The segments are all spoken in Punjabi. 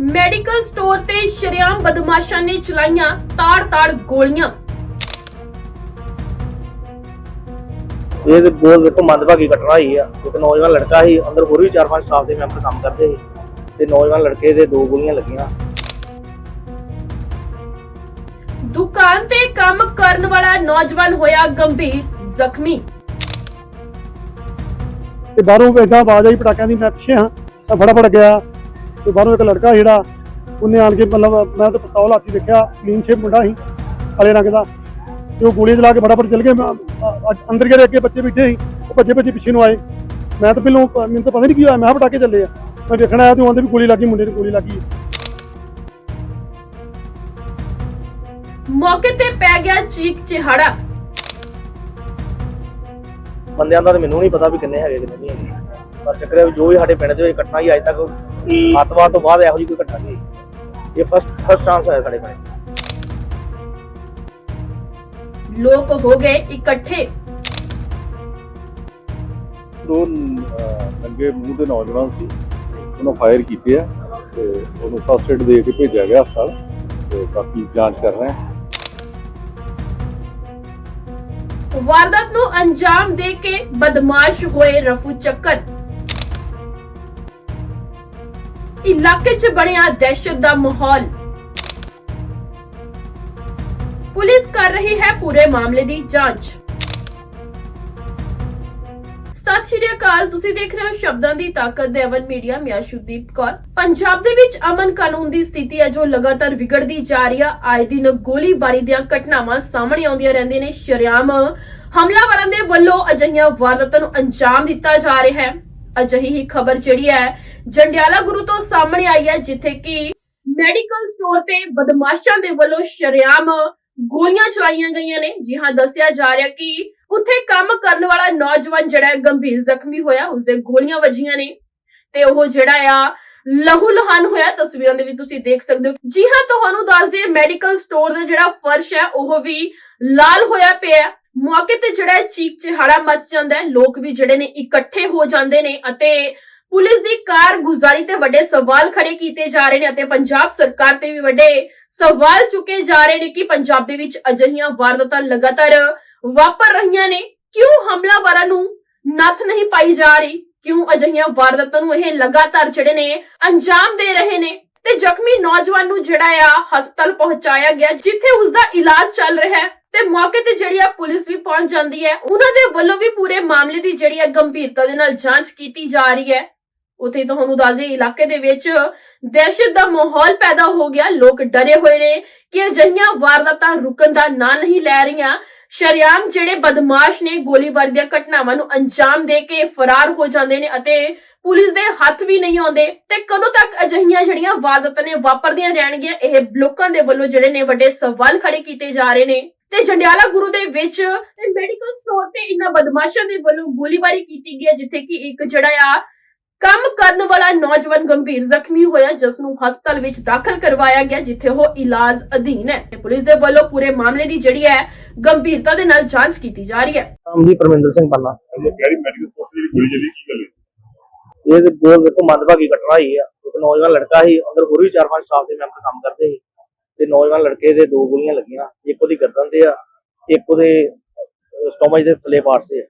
ਮੈਡੀਕਲ ਸਟੋਰ ਤੇ ਸ਼ਰੇਆਮ ਬਦਮਾਸ਼ਾਂ ਨੇ ਚਲਾਈਆਂ ਤਾੜ-ਤਾੜ ਗੋਲੀਆਂ। ਇਹ ਤੇ ਬਹੁਤ ਦੇਖੋ ਮੰਦਭਾਗੀ ਘਟਨਾ ਹੋਈ ਆ। ਇੱਕ ਨੌਜਵਾਨ ਲੜਕਾ ਸੀ ਅੰਦਰ ਹੋਰ ਵੀ ਚਾਰ ਪੰਜ ਸਟਾਫ ਦੇ ਮੈਂਬਰ ਕੰਮ ਕਰਦੇ ਸੀ ਤੇ ਨੌਜਵਾਨ ਲੜਕੇ ਦੇ ਦੋ ਗੋਲੀਆਂ ਲੱਗੀਆਂ। ਦੁਕਾਨ ਤੇ ਕੰਮ ਕਰਨ ਵਾਲਾ ਨੌਜਵਾਨ ਹੋਇਆ ਗੰਭੀਰ ਜ਼ਖਮੀ। ਤੇ ਬਾਹਰੋਂ ਏਦਾਂ ਆਵਾਜ਼ ਆਈ ਪਟਾਕਿਆਂ ਦੀ ਮੈਂ ਪਿੱਛੇ ਹਾਂ ਤਾਂ ਫਟਾਫਟ ਗਿਆ। ਤੇ ਬਾਹਰੋਂ ਇੱਕ ਲੜਕਾ ਜਿਹੜਾ ਉਹਨੇ ਆਣ ਕੇ ਮਤਲਬ ਮੈਂ ਤਾਂ ਪਿਸਤੌਲ ਹੱਥੀ ਦੇਖਿਆ ਕਲੀਨ ਸ਼ੇਪ ਮੁੰਡਾ ਸੀ ਕਾਲੇ ਰੰਗ ਦਾ। ਤੇ ਉਹ ਗੋਲੀਆਂ ਚਲਾ ਕੇ ਫਟਾਫਟ ਚਲ ਗਏ। ਮੈਂ ਅ- ਅ- ਅੰਦਰ ਅੱਗੇ ਬੱਚੇ ਬੈਠੇ ਸੀ ਉਹ ਭੱਜੇ ਭੱਜੇ ਪਿੱਛੇ ਨੂੰ ਆਏ। ਮੈਂ ਤਾਂ ਪਹਿਲੋਂ ਮੈਨੂੰ ਤਾਂ ਪਤਾ ਨਹੀਂ ਕੀ ਹੋਇਆ ਮੈਂ ਕਿਹਾ ਪਟਾਕੇ ਚੱਲੇ ਆ। ਮੈਂ ਦੇਖਣ ਆਇਆ ਤੇ ਉਹਦੇ ਵੀ ਗੋਲੀ ਲੱਗੀ ਮੁੰਡੇ ਦੀ ਗੋਲੀ ਲੱਗੀ ਮੌਕੇ ਤੇ ਪੈ ਗਿਆ ਚੀਕ ਚਿਹਾੜਾ। ਬੰਦਿਆਂ ਦਾ ਤਾਂ ਮੈਨੂੰ ਨਹੀਂ ਪਤਾ ਵੀ ਕਿੰਨੇ ਹੈਗੇ ਕਿੰਨੇ ਨਹੀਂ ਹੈਗੇ। ਪਰ ਚੱਕਰ ਇਹ ਵੀ ਜੋ ਵੀ ਸਾਡੇ ਪਿੰਡ ਦੇ ਵਿੱਚ ਘਟਨਾ ਹੀ ਅੱਜ ਤੱਕ ਅੱਤਵਾਦ ਤੋਂ ਬਾਅਦ ਇਹੋ ਜਿਹੀ ਕੋਈ ਘਟਨਾ ਨਹੀਂ। ਇਹ ਫਸਟ ਫਸਟ ਚਾਂਸ ਹੋਇਆ ਸਾਡੇ ਪਿੰਡ ਲੋਕ ਹੋ ਗਏ ਇਕੱਠੇ। ਦੋ ਅਹ, ਨੰਗੇ ਮੂੰਹ ਦੇ ਨੌਜਵਾਨ ਸੀ ਉਹਨਾਂ ਫਾਇਰ ਕੀਤੇ ਆ ਤੇ ਉਹਨੂੰ ਫਸਟ ਏਡ ਦੇ ਕੇ ਭੇਜਿਆ ਗਿਆ ਹਸਪਤਾਲ ਤੇ ਬਾਕੀ ਜਾਂਚ ਕਰ ਰਹੇ ਆ ਵਾਰਦਾਤ ਨੂੰ ਅੰਜਾਮ ਦੇ ਕੇ ਬਦਮਾਸ਼ ਹੋਏ ਰਫੂ ਚੱਕਰ। ਇਲਾਕੇ 'ਚ ਬਣਿਆ ਦਹਿਸ਼ਤ ਦਾ ਮਾਹੌਲ ਪੁਲਿਸ ਕਰ ਰਹੀ ਹੈ ਪੂਰੇ ਮਾਮਲੇ ਦੀ ਜਾਂਚ ਸਤਿ ਸ਼੍ਰੀ ਅਕਾਲ ਤੁਸੀਂ ਦੇਖ ਰਹੇ ਹੋ ਸ਼ਬਦਾਂ ਦੀ ਤਾਕਤ ਦੇਵਨ ਮੀਡੀਆ ਮੈਂ ਸ਼ੁਦੀਪ ਕੌਰ ਪੰਜਾਬ ਦੇ ਵਿੱਚ ਅਮਨ ਕਾਨੂੰਨ ਦੀ ਸਥਿਤੀ ਹੈ ਜੋ ਲਗਾਤਾਰ ਵਿਗੜਦੀ ਜਾ ਰਹੀ ਹੈ ਆਏ ਦਿਨ ਗੋਲੀਬਾਰੀ ਦੀਆਂ ਘਟਨਾਵਾਂ ਸਾਹਮਣੇ ਆਉਂਦੀਆਂ ਰਹਿੰਦੀਆਂ ਨੇ ਸ਼ਰਿਆਮ ਹਮਲਾਵਰਾਂ ਦੇ ਵੱਲੋਂ ਅਜਿਹੀਆਂ ਵਾਰਦਾਤਾਂ ਨੂੰ ਅੰਜਾਮ ਦਿੱਤਾ ਜਾ ਰਿਹਾ ਹੈ ਅਜਿਹੀ ਹੀ ਖਬਰ ਜਿਹੜੀ ਹੈ ਜੰਡਿਆਲਾ ਗੁਰੂ ਤੋਂ ਸਾਹਮਣੇ ਆਈ ਹੈ, ਜਿੱਥੇ ਕਿ ਮੈਡੀਕਲ ਸਟੋਰ ਤੇ ਬਦਮਾਸ਼ਾਂ ਦੇ ਵੱਲੋਂ ਸ਼ਰਿਆਮ ਗੋਲੀਆਂ ਚਲਾਈਆਂ ਗਈਆਂ ਨੇ। ਜੀ ਹਾਂ, ਦੱਸਿਆ ਜਾ ਰਿਹਾ ਕਿ ਉੱਥੇ ਕੰਮ ਕਰਨ ਵਾਲਾ ਨੌਜਵਾਨ ਜਿਹੜਾ ਗੰਭੀਰ ਜ਼ਖਮੀ ਹੋਇਆ, ਉਸਦੇ ਗੋਲੀਆਂ ਵੱਜੀਆਂ ਨੇ ਤੇ ਉਹ ਜਿਹੜਾ ਆ, ਲਹੂ ਲਹਾਨ ਹੋਇਆ। ਤਸਵੀਰਾਂ ਦੇ ਵਿੱਚ ਤੁਸੀਂ ਦੇਖ ਸਕਦੇ ਹੋ। ਜੀ ਹਾਂ, ਤੁਹਾਨੂੰ ਦੱਸ ਦਈਏ ਮੈਡੀਕਲ ਸਟੋਰ ਦਾ ਜਿਹੜਾ ਫਰਸ਼ ਹੈ, ਉਹ ਵੀ ਲਾਲ ਹੋਇਆ ਪਿਆ ਮੌਕੇ ਤੇ ਜਿਹੜਾ ਚੀਕ ਚਿਹਾੜਾ ਮਚ ਜਾਂਦਾ ਹੈ, ਲੋਕ ਵੀ ਜਿਹੜੇ ਨੇ ਇਕੱਠੇ ਹੋ ਜਾਂਦੇ ਨੇ ਅਤੇ ਪੁਲਿਸ ਦੀ ਕਾਰਗੁਜ਼ਾਰੀ ਤੇ ਵੱਡੇ ਸਵਾਲ ਖੜੇ ਕੀਤੇ ਜਾ ਰਹੇ ਨੇ ਅਤੇ ਪੰਜਾਬ ਸਰਕਾਰ ਤੇ ਵੀ ਵੱਡੇ ਸਵਾਲ ਚੁੱਕੇ ਜਾ ਰਹੇ ਨੇ ਕਿ ਪੰਜਾਬ ਦੇ ਵਿੱਚ ਅਜਿਹੀਆਂ ਵਾਰਦਾਤਾਂ ਲਗਾਤਾਰ ਵਾਪਰ ਰਹੀਆਂ ਨੇ। ਕਿਉਂ ਹਮਲਾਵਰਾਂ ਨੂੰ ਨੱਥ ਨਹੀਂ ਪਾਈ ਜਾ ਰਹੀ? ਕਿਉਂ ਅਜਿਹੀਆਂ ਵਾਰਦਾਤਾਂ ਨੂੰ ਇਹ ਲਗਾਤਾਰ ਜਿਹੜੇ ਨੇ ਅੰਜਾਮ ਦੇ ਰਹੇ ਨੇ? ਤੇ ਜ਼ਖਮੀ ਨੌਜਵਾਨ ਨੂੰ ਜਿਹੜਾ ਆ ਹਸਪਤਾਲ ਪਹੁੰਚਾਇਆ ਗਿਆ, ਜਿੱਥੇ ਉਸ ਦਾ ਇਲਾਜ ਚੱਲ ਰਿਹਾ ਹੈ। ਤੇ ਮੌਕੇ ਤੇ ਜਿਹੜੀ ਆ ਪੁਲਿਸ ਵੀ ਪਹੁੰਚ ਜਾਂਦੀ ਹੈ। ਉਹਨਾਂ ਦੇ ਵੱਲੋਂ ਵੀ ਪੂਰੇ ਮਾਮਲੇ ਦੀ ਜਿਹੜੀ ਆ ਗੰਭੀਰਤਾ ਦੇ ਨਾਲ ਜਾਂਚ ਕੀਤੀ ਜਾ ਰਹੀ ਹੈ। ਉਥੇ ਤੁਹਾਨੂੰ ਦੱਸਦੇ ਇਲਾਕੇ ਦੇ ਵਿੱਚ ਦਹਿਸ਼ਤ ਦਾ ਮਾਹੌਲ ਪੈਦਾ ਹੋ ਗਿਆ। ਲੋਕ ਡਰੇ ਹੋਏ ਨੇ ਕਿ ਅਜਿਹੀਆਂ ਵਾਰਦਾਤਾਂ ਰੁਕਣ ਦਾ ਨਾਂ ਨਹੀਂ ਲੈ ਰਹੀਆਂ। ਸ਼ਰਿਆਮ ਜਿਹੜੇ ਬਦਮਾਸ਼ ਨੇ ਗੋਲੀਬਾਰੀ ਦੀਆਂ ਘਟਨਾਵਾਂ ਨੂੰ ਅੰਜਾਮ ਦੇ ਕੇ ਫਰਾਰ ਹੋ ਜਾਂਦੇ ਨੇ ਅਤੇ ਪੁਲਿਸ ਦੇ ਹੱਥ ਵੀ ਨਹੀਂ ਆਉਂਦੇ। ਤੇ ਕਦੋਂ ਤੱਕ ਅਜਿਹੀਆਂ ਜਿਹੜੀਆਂ ਵਾਰਦਾਤਾਂ ਨੇ ਵਾਪਰਦੀਆਂ ਰਹਿਣਗੀਆਂ, ਇਹ ਲੋਕਾਂ ਦੇ ਵੱਲੋਂ ਜਿਹੜੇ ਨੇ ਵੱਡੇ ਸਵਾਲ ਖੜੇ ਕੀਤੇ ਜਾ ਰਹੇ ਨੇ। ਤੇ ਜੰਡਿਆਲਾ ਗੁਰੂ ਦੇ ਵਿੱਚ ਤੇ ਮੈਡੀਕਲ ਸਟੋਰ ਤੇ ਇਨ੍ਹਾਂ ਬਦਮਾਸ਼ਾਂ ਦੇ ਵੱਲੋਂ ਗੋਲੀਬਾਰੀ ਕੀਤੀ ਗਈ ਜਿੱਥੇ ਕਿ ਇੱਕ ਜਿਹੜਾ ਆ ਕੰਮ ਕਰਨ ਵਾਲਾ ਨੌਜਵਾਨ ਗੰਭੀਰ ਜ਼ਖਮੀ ਹੋਇਆ ਜਿਸ ਨੂੰ ਹਸਪਤਾਲ ਵਿੱਚ ਦਾਖਲ ਕਰਵਾਇਆ ਗਿਆ ਜਿੱਥੇ ਉਹ ਇਲਾਜ ਅਧੀਨ ਹੈ। ਤੇ ਪੁਲਿਸ ਦੇ ਵੱਲੋਂ ਪੂਰੇ ਮਾਮਲੇ ਦੀ ਜਿਹੜੀ ਹੈ ਗੰਭੀਰਤਾ ਦੇ ਨਾਲ ਜਾਂਚ ਕੀਤੀ ਜਾ ਰਹੀ ਹੈ। ਨਾਮ ਜੀ ਪਰਮਿੰਦਰ ਸਿੰਘ ਪੰਨਾ। ਗੈਰੀ ਮੈਡੀਕਲ ਸਟੋਰ ਦੀ ਗੋਲੀ ਚੱਲੀ ਕੀ ਗੱਲ ਇਹ ਤੇ ਬਹੁਤ ਦੇਖੋ ਮੰਦਭਾਗੀ ਘਟਨਾ ਹੋਈ ਆ। ਇੱਕ ਨੌਜਵਾਨ ਲੜਕਾ ਸੀ ਅੰਦਰ ਹੋਰ ਵੀ ਚਾਰ ਪੰਜ ਸਟਾਫ ਦੇ ਮੈਂਬਰ ਕੰਮ ਕਰਦੇ ਸੀ। ਤੇ ਨੌਜਵਾਨ ਲੜਕੇ ਦੇ ਦੋ ਗੋਲੀਆਂ ਲੱਗੀਆਂ ਇੱਕ ਉਹਦੀ ਗਰਦਨ ਤੇ ਆ ਇੱਕ ਉਹਦੇ ਸਟੋਮਚ ਦੇ ਥੱਲੇ ਪਾਰਸੇ ਆ।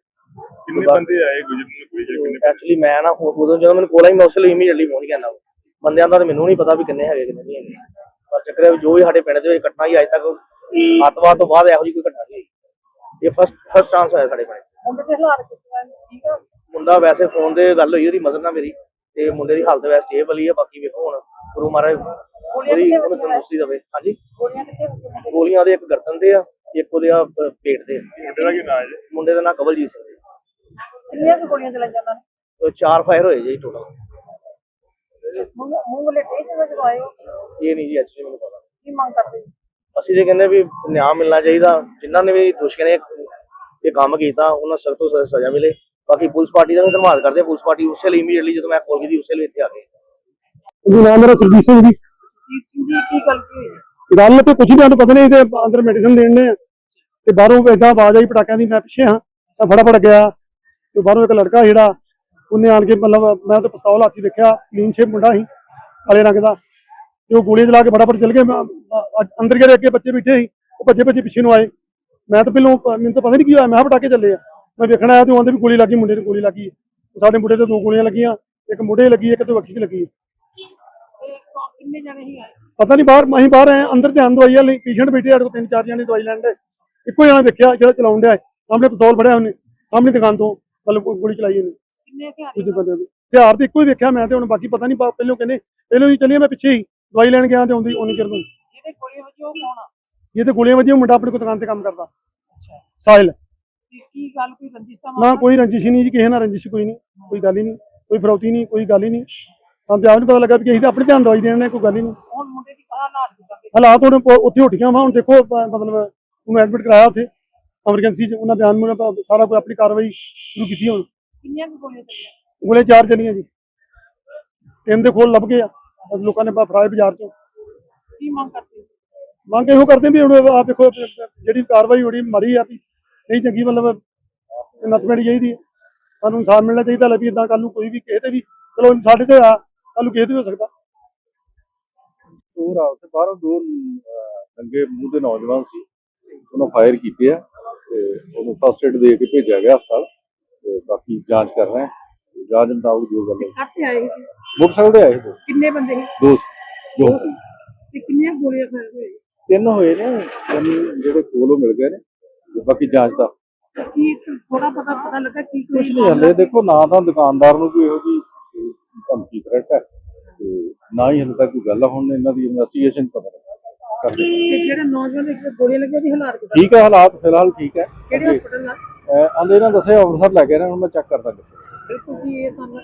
ਕਿੰਨੇ ਬੰਦੇ ਆਏ ਗੁਜਰਨ ਐਕਚੁਅਲੀ ਮੈਂ ਨਾ ਉਦੋਂ ਜਦੋਂ ਮੈਨੂੰ ਕੋਲ ਆਈ ਮੈਂ ਉਸੇ ਲਈ ਇਮੀਡੀਏਟਲੀ ਪਹੁੰਚ ਗਿਆ ਨਾ ਬੰਦਿਆਂ ਦਾ ਤਾਂ ਮੈਨੂੰ ਨਹੀਂ ਪਤਾ ਵੀ ਕਿੰਨੇ ਹੈਗੇ ਕਿੰਨੇ ਨਹੀਂ ਹੈਗੇ। ਪਰ ਚੱਕਰ ਜੋ ਵੀ ਸਾਡੇ ਪਿੰਡ ਦੇ ਵਿੱਚ ਘਟਨਾ ਹੀ ਅੱਜ ਤੱਕ ਅੱਤਵਾਦ ਤੋਂ ਬਾਅਦ ਇਹੋ ਜਿਹੀ ਕੋਈ ਘਟਨਾ ਨਹੀਂ ਹੋਈ। ਇਹ ਫਸਟ ਫਸਟ ਚਾਂਸ ਹੋਇਆ ਸਾਡੇ ਪਿੰਡ ਮੁੰਡੇ ਦੇ ਹਾਲਾਤ ਠੀਕ ਆ? ਮੁੰਡਾ ਵੈਸੇ ਫੋਨ ਤੇ ਗੱਲ ਹੋਈ ਉਹਦੀ ਮਦਰ ਨਾਲ ਮੇਰੀ ਤੇ ਮੁੰਡੇ ਦੀ ਹਾਲਤ ਵੈਸੇ ਸਟੇਬਲ ਹੀ ਹੈ ਬਾਕੀ ਵੇਖੋ ਹੁਣ ਗੁਰੂ ਮਹਾਰਾਜ ਉਹਦੀ ਉਹਨੂੰ ਤੰਦਰੁਸਤੀ ਦੇਵੇ ਹਾਂਜੀ। ਗੋਲੀਆਂ ਕਿੱਥੇ ਵੱਜੀਆਂ? ਗੋਲੀਆਂ ਉਹਦੇ ਇੱਕ ਗਰਦਨ ਤੇ ਆ ਇੱਕ ਉਹਦੇ ਆ ਪੇਟ ਤੇ ਆ। ਮੁੰਡੇ ਦਾ ਕੀ ਨਾਂ ਹੈ ਜੀ? ਮੁੰਡੇ ਦਾ ਨਾਂ ਕਵਲਜੀਤ ਸਿੰਘ ਜੀ। ਕਿੰਨੀਆਂ ਕੁ ਗੋਲੀਆਂ ਚਲਾਈਆਂ ਉਹਨਾਂ ਉਹ ਚਾਰ ਫਾਇਰ ਹੋਏ ਜੀ ਟੋਟਲ ਮੂੰਹ ਮੂੰਹ ਵਾਲੇ ਟੇਜ ਵਿੱਚ ਹੋ? ਇਹ ਨਹੀਂ ਜੀ ਐਕਚੁਅਲੀ ਮੈਨੂੰ ਪਤਾ। ਕੀ ਮੰਗ ਕਰਦੇ? ਜੀ? ਅਸੀਂ ਤੇ ਕਹਿੰਦੇ ਵੀ ਨਿਆਂ ਮਿਲਣਾ ਚਾਹੀਦਾ। ਜਿਨ੍ਹਾਂ ਨੇ ਵੀ ਦੋਸ਼ੀਆਂ ਨੇ ਇਹ ਕੰਮ ਕੀਤਾ ਉਹਨਾਂ ਸਖਤ ਤੋਂ ਸਖਤ ਸਜ਼ਾ ਮਿਲੇ। ਬਾਕੀ ਪੁਲਿਸ ਪਾਰਟੀ ਦਾ ਵੀ ਧੰਨਵਾਦ ਕਰਦੇ ਹਾਂ। ਪੁਲਿਸ ਪਾਰਟੀ ਉਸੇ ਲਈ ਇਮੀਡੀਏਟਲੀ ਜਦੋਂ ਮੈਂ ਕਾਲ ਕੀਤੀ ਉਸੇ ਲਈ ਇੱਥੇ ਆ ਗਏ। ਉਹਦਾ ਨਾਮ ਮੇਰਾ ਸਰਜੀਤ ਸਿੰਘ ਜੀ। ਕੀ ਸਿੰਘ ਕੀ ਗੱਲ ਕੀ ਹੋਈ ਗੱਲ ਤੇ ਕੁਝ ਵੀ ਸਾਨੂੰ ਪਤਾ ਨਹੀਂ ਤੇ ਅੰਦਰ ਮੈਡੀਸਨ ਦੇਣ ਨੇ। ਤੇ ਬਾਹਰੋਂ ਏਦਾਂ ਆਵਾਜ਼ ਆਈ ਪਟਾਕਿਆਂ ਦੀ, ਮੈਂ ਪਿੱਛੇ ਹਾਂ, ਤਾਂ ਫਟਾਫਟ ਗਿਆ। ਤੇ ਬਾਹਰੋਂ ਇੱਕ ਲੜਕਾ ਜਿਹੜਾ, ਉਹਨੇ ਆਣ ਕੇ ਮਤਲਬ ਮੈਂ ਤਾਂ ਪਿਸਤੌਲ ਹੱਥੀ ਦੇਖਿਆ ਕਲੀਨ ਸ਼ੇਪ ਮੁੰਡਾ ਸੀ, ਕਾਲੇ ਰੰਗ ਦਾ। ਤੇ ਉਹ ਗੋਲੀਆਂ ਚਲਾ ਕੇ ਫਟਾਫਟ ਚਲ ਗਏ। ਮੈਂ ਅ- ਅ- ਅੰਦਰ ਜਿਹੜੇ ਅੱਗੇ ਬੱਚੇ ਬੈਠੇ ਸੀ, ਉਹ ਭੱਜੇ ਭੱਜੇ ਪਿੱਛੇ ਨੂੰ ਆਏ। ਮੈਂ ਤਾਂ ਪਹਿਲੋਂ ਪ- ਮੈਨੂੰ ਤਾਂ ਪਤਾ ਨਹੀਂ ਕੀ ਹੋਇਆ, ਮੈਂ ਕਿਹਾ ਪਟਾਕੇ ਚੱਲੇ ਆ। ਮੈਂ ਵੇਖਣ ਆਇਆ ਤੇ ਉਹ ਵੀ ਗੋਲੀ ਲੱਗੀ, ਮੁੰਡੇ ਨੂੰ ਗੋਲੀ ਲੱਗੀ। ਸਾਡੇ ਮੁੰਡੇ ਤੇ ਦੋ ਗੋਲੀਆਂ ਲੱਗੀਆਂ, ਇੱਕ ਮੁੰਡੇ ਲੱਗੀ, ਇੱਕ ਤੇ ਵੱਖੀ ਤੇ ਲੱਗੀ। ਕਿੰਨੇ ਜਣੇ ਹੀ ਆਏ? ਪਤਾ ਨਹੀਂ ਬਾਹਰ ਅਸੀਂ ਬਾਹਰ ਆਏ ਹਾਂ, ਅੰਦਰ ਧਿਆਨ ਦਵਾਈ ਵਾਲੇ ਪੇਸ਼ੈਂਟ ਬੈਠੇ ਸਾਡੇ ਕੋਲ ਤਿੰਨ ਚਾਰ ਜਣੇ ਦਵਾਈ ਲੈਣ ਦੇ। ਇੱਕੋ ਜਣਾ ਦੇਖਿਆ ਜਿਹੜਾ ਚਲਾਉਣ ਡਿਆ। ਸਾਹਮਣੇ ਪਿਸਤੌਲ ਫੜਿਆ ਉਹਨੇ ਸਾਹਮਣੇ ਦੁਕਾਨ ਤੋਂ ਮਤਲਬ ਗੋਲੀ ਚਲਾਈ ਉਹਨੇ। ਕਿੰਨੇ ਹਥਿਆਰ ਹਥਿਆਰ ਤੇ ਇੱਕੋ ਹੀ ਵੇਖਿਆ ਮੈਂ ਤੇ ਹੁਣ ਬਾਕੀ ਪਤਾ ਨਹੀਂ ਪਹਿਲੋਂ ਕਹਿੰਦੇ ਪਹਿਲੋਂ ਹੀ ਚੱਲੀਏ ਮੈਂ ਪਿੱਛੇ ਹੀ ਦਵਾਈ ਲੈਣ ਗਿਆ ਤੇ ਆਉਂਦੀ ਉਹਨੀ ਚਿਰ ਨੂੰ ਜਿਹਦੇ ਗੋਲੀ ਵੱਜੀ ਉਹ ਕੌਣ ਆ? ਤੇ ਗੋਲੀਆਂ ਵੱਜੀਆਂ ਮੁੰਡਾ ਆਪਣੀ ਦੁਕਾਨ ਤੇ ਕੰਮ ਕਰਦਾ। ਸਾਹਿਲ ਤੇ ਕੀ ਗੱਲ ਕੋਈ ਰੰਜਿਸ਼ ਦਾ ਨਾ ਕੋਈ ਰੰਜਿਸ਼ ਨਹੀਂ ਜੀ ਕਿਸੇ ਨਾਲ ਰੰਜਿਸ਼ ਕੋਈ ਨਹੀਂ ਕੋਈ ਗੱਲ ਹੀ ਨਹੀਂ ਕੋਈ ਫਰੌਤੀ ਨਹੀਂ ਕੋਈ ਗੱਲ ਹੀ ਨਹੀਂ। ਸਾਨੂੰ ਤੇ ਆਪ ਨਹੀਂ ਪਤਾ ਲੱਗਾ ਵੀ ਅਸੀਂ ਤਾਂ ਆਪਣੇ ਧਿਆਨ ਦਵਾਈ ਦੇਣ ਨੇ ਕੋਈ ਗੱਲ ਹੀ ਨਹੀਂ। ਹੁਣ ਮੁੰਡੇ ਦੀ ਕਹਾ ਹਾਲਾਤ ਕਿਦਾਂ ਹਾਲਾਤ ਹੁਣ ਪ- ਉੱਥੇ ਉੱਠੀਆਂ ਵਾ ਹੁਣ ਦੇਖੋ ਮਤਲਬ ਉਹਨੂੰ ਐਡਮਿਟ ਕਰਾਇਆ ਉੱਥੇ ਐਮਰਜੈਂਸੀ 'ਚ ਉਹਨਾਂ ਬਿਆਨ ਮੁਨ ਸਾਰਾ ਕੋਈ ਆਪਣੀ ਕਾਰਵਾਈ ਸ਼ੁਰੂ ਕੀਤੀ ਹੁਣ। ਕਿੰਨੀਆਂ ਕੁ ਗੋਲੀਆਂ ਚੱਲੀਆਂ? ਗੋਲੇ ਚਾਰ ਚੱਲੀਆਂ ਜੀ। ਤਿੰਨ ਦੇ ਖੋਲ ਲੱਭ ਗਏ ਆ ਬਸ ਲੋਕਾਂ ਨੇ ਬ- ਫੜਾਏ ਬਾਜ਼ਾਰ 'ਚੋਂ। ਕੀ ਮੰਗ ਕਰਦੇ? ਹੋ? ਮੰਗ ਇਹੋ ਕਰਦੇ ਵੀ ਹੁਣ ਆ ਦੇਖੋ ਜਿਹੜੀ ਕਾਰਵਾਈ ਹੋਣੀ ਮਾੜੀ ਆ ਵੀ ਨਹੀਂ ਚੰਗੀ ਮਤਲਬ ਨੱਥ ਚਾਹੀਦੀ। ਹੈ ਸਾਨੂੰ ਇਨਸਾਫ ਮਿਲਣਾ ਚਾਹੀਦਾ ਲੈ ਵੀ ਇਦਾਂ ਕੱਲ ਨੂੰ ਕੋਈ ਵੀ ਕਿਸੇ ਤੇ ਵੀ ਚਲੋ ਸਾਡੇ ਤੇ ਆ। ਕੱਲ ਕਿਸੇ ਤੇ ਵੀ ਹੋ ਸਕਦਾ। ਚੋਰ ਆ ਉੱਥੇ ਬਾਹਰੋਂ ਦੋ ਨੰਗੇ ਮੂੰਹ ਦੇ ਨੌਜਵਾਨ ਸੀ। ਉਹਨਾਂ ਫਾਇਰ ਕੀਤੇ ਆ ਤੇ ਉਹਨੂੰ ਫਸਟ ਏਡ ਦੇ ਕੇ ਭੇਜਿਆ ਗਿਆ ਹਸਪਤਾਲ। ਤੇ ਬਾਕੀ ਜਾਂਚ ਕਰ ਰਹੇ ਆ ਜਾਂਚ ਮੁਤਾਬਕ ਜੋ ਗੱਲ ਹੈ ਆਏ ਸੀ? ਮੋਟਰਸਾਈਕਲ ਤੇ ਆਏ ਦੋ ਕਿੰਨੇ ਬੰਦੇ ਸੀ? ਦੋਸਤ ਜੋ ਤੇ ਕਿੰਨੀਆਂ ਗੋਲੀਆਂ ਫੈਲ ਹੋਏ ਤਿੰਨ ਹੋਏ ਨੇ ਤਿੰਨ ਜਿਹੜੇ ਕੋਲੋਂ ਮਿਲ ਗਏ ਨੇ। ਤੇ ਬਾਕੀ ਜਾਂਚ ਦਾ। ਕੀ ਥੋੜਾ ਪਤਾ ਪਤਾ ਲੱਗਾ ਕੀ ਕੁਝ ਨਹੀਂ ਹਲੇ ਦੇਖੋ ਨਾ ਤਾਂ ਦੁਕਾਨਦਾਰ ਨੂੰ ਕੋਈ ਇਹੋ ਜੀ ਧਮਕੀ ਥ੍ਰੈਟ ਹੈ ਤੇ ਨਾ ਹੀ ਹਲੇ ਤੱਕ ਕੋਈ ਗੱਲ ਆ, ਹੁਣ ਇਹਨਾਂ ਦੀ ਇਨਵੈਸਟੀਗੇਸ਼ਨ ਪਤਾ ਕਰਦੇ ਤੇ ਜਿਹੜੇ ਨੌਜਵਾਨ ਦੇ ਗੋਲੀਆਂ ਲੱਗੀਆਂ ਉਹਦੀ ਹਾਲਾਤ ਕਿਦਾਂ? ਠੀਕ ਹੈ ਹਾਲਾਤ ਫਿਲਹਾਲ ਠੀਕ ਹੈ। ਕਿਹੜੇ ਹਸਪਤਾਲ ਆ ਆਂਦੇ ਇਹਨਾਂ ਦੱਸਿਆ ਅੰਮ੍ਰਿਤਸਰ ਲੈ ਕੇ ਨੇ ਹੁਣ ਮੈਂ ਚੈੱਕ ਕਰਦਾ। ਬਿਲਕੁਲ ਜੀ ਇਹ ਸਾਨੂੰ